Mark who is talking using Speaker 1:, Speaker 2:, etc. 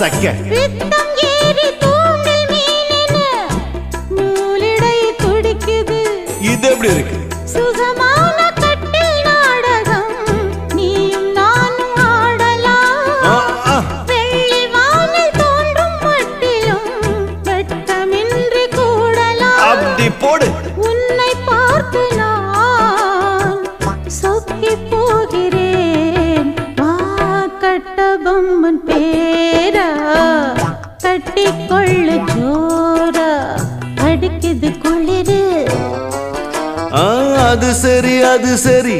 Speaker 1: சக்க.
Speaker 2: பித்தம் ஏறி தூண்டில் மீனென நூலிடை துடிக்குது.
Speaker 1: இது எப்படி இருக்கு?
Speaker 2: சுகமான
Speaker 1: அப்படி போடு.
Speaker 2: உன்னை பார்த்து நான் சொக்கி போகிறேன். வா கட்ட பொம்மன் பேரா. கட்டிக்கொள்ள ஜோரா. அடிக்குது குளிரு.
Speaker 1: அது சரி அது சரி.